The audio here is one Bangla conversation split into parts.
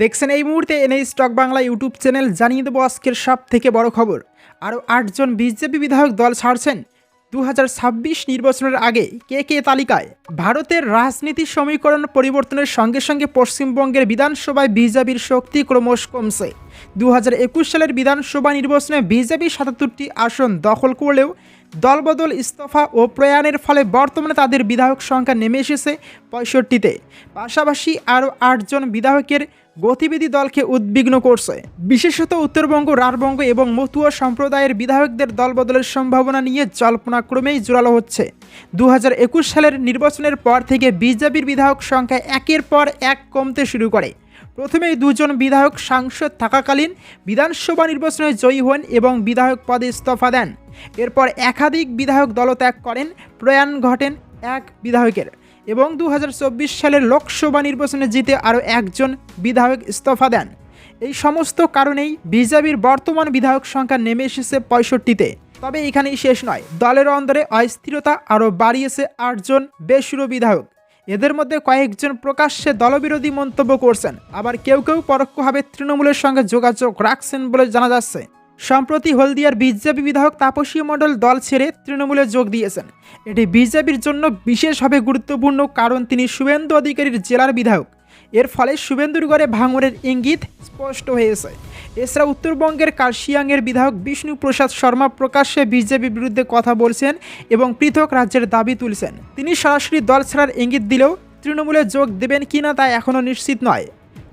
দেখছেন এই মুহূর্তে এনএই স্টক বাংলা ইউটিউব চ্যানেল জানিয়ে দেবো আজকের সব থেকে বড় খবর। আরও আটজন বিজেপি বিধায়ক দল ছাড়ছেন। দু হাজার ছাব্বিশ নির্বাচনের আগে কে কে তালিকায়? ভারতের রাজনীতি সমীকরণ পরিবর্তনের সঙ্গে সঙ্গে পশ্চিমবঙ্গের বিধানসভায় বিজেপির শক্তি ক্রমশ কমছে। দু হাজার একুশ সালের বিধানসভা নির্বাচনে বিজেপি সাতাত্তরটি আসন দখল করলেও দলবদল, ইস্তফা ও প্রয়াণের ফলে বর্তমানে তাদের বিধায়ক সংখ্যা নেমে এসেছে পঁয়ষট্টিতে। পাশাপাশি আরও আটজন বিধায়কের গতিবিধি দলকে উদ্বিগ্ন করছে। বিশেষত উত্তরবঙ্গ রাঢ়বঙ্গ এবং মতুয়া সম্প্রদায়ের বিধায়কদের দলবদলের সম্ভাবনা নিয়ে জল্পনা ক্রমেই জোরালো হচ্ছে। দু হাজার একুশ সালের নির্বাচনের পর থেকে বিজেপির বিধায়ক সংখ্যা একের পর এক কমতে শুরু করে। প্রথমেই দুজন বিধায়ক সাংসদ থাকাকালীন বিধানসভা নির্বাচনে জয়ী হন এবং বিধায়ক পদে ইস্তফা দেন। এরপর একাধিক বিধায়ক দলত্যাগ করেন, প্রয়াণ ঘটেন এক বিধায়কের এবং দু হাজার চব্বিশ সালের লোকসভা নির্বাচনে জিতে আরও একজন বিধায়ক ইস্তফা দেন। এই সমস্ত কারণেই বিজেপির বর্তমান বিধায়ক সংখ্যা নেমে এসেছে পঁয়ষট্টিতে। তবে এখানেই শেষ নয়, দলের অন্দরে অস্থিরতা আরও বাড়িয়েছে আটজন বেসুরো বিধায়ক। এদের মধ্যে কয়েকজন প্রকাশ্যে দলবিরোধী মন্তব্য করছেন। আবার কেউ কেউ পরোক্ষভাবে তৃণমূলের সঙ্গে যোগাযোগ রাখছেন বলে জানা যাচ্ছে। সম্প্রতি হলদিয়ার বিজেপি বিধায়ক তাপসী মণ্ডল দল ছেড়ে তৃণমূলে যোগ দিয়েছেন। এটি বিজেপির জন্য বিশেষভাবে গুরুত্বপূর্ণ কারণ তিনি শুভেন্দু অধিকারীর জেলার বিধায়ক। এর ফলে শুভেন্দুরগড়ে ভাঙনের ইঙ্গিত স্পষ্ট হয়েছে। এছাড়া উত্তরবঙ্গের কার্শিয়াংয়ের বিধায়ক বিষ্ণু প্রসাদ শর্মা প্রকাশ্যে বিজেপির বিরুদ্ধে কথা বলছেন এবং পৃথক রাজ্যের দাবি তুলছেন। তিনি সরাসরি দল ছাড়ার ইঙ্গিত দিলেও তৃণমূলে যোগ দেবেন কিনা তা এখনও নিশ্চিত নয়।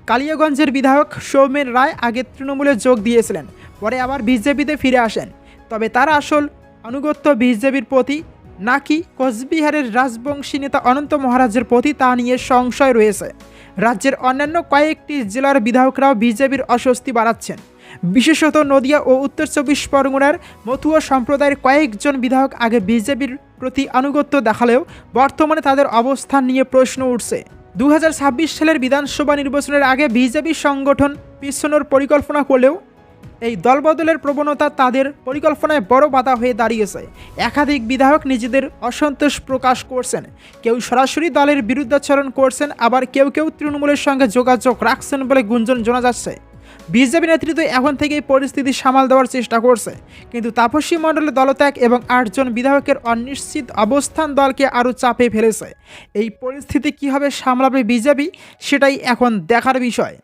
কালিয়াগঞ্জের বিধায়ক সৌমেন রায় আগে তৃণমূলে যোগ দিয়েছিলেন, পরে আবার বিজেপিতে ফিরে আসেন। তবে তার আসল আনুগত্য বিজেপির প্রতি নাকি কোচবিহারের রাজবংশী নেতা অনন্ত মহারাজের প্রতি তা নিয়ে সংশয় রয়েছে? রাজ্যের অন্যান্য কয়েকটি জেলার বিধায়করাও বিজেপির অস্বস্তি বাড়াচ্ছেন। বিশেষত নদিয়া ও উত্তর চব্বিশ পরগনার মথুয়া সম্প্রদায়ের কয়েকজন বিধায়ক আগে বিজেপির প্রতি আনুগত্য দেখালেও বর্তমানে তাদের অবস্থান নিয়ে প্রশ্ন উঠছে। দু হাজার ছাব্বিশ সালের বিধানসভা নির্বাচনের আগে বিজেপি সংগঠন পিছনোর পরিকল্পনা করলেও এই দলবদলের প্রবণতা তাদের পরিকল্পনায় বড় বাধা হয়ে দাঁড়িয়েছে। একাধিক বিধায়ক নিজেদের অসন্তোষ প্রকাশ করছেন। কেউ সরাসরি দলের বিরুদ্ধাচরণ করছেন, আবার কেউ কেউ তৃণমূলের সঙ্গে যোগাযোগ রাখছেন বলে গুঞ্জন শোনা যাচ্ছে। বিজেপি নেতৃত্ব এখন থেকেই পরিস্থিতি সামাল দেওয়ার চেষ্টা করছে। কিন্তু তাপসী মণ্ডলের দলত্যাগ এবং আটজন বিধায়কের অনিশ্চিত অবস্থান দলকে আরও চাপে ফেলেছে। এই পরিস্থিতি কীভাবে সামলাবে বিজেপি, সেটাই এখন দেখার বিষয়।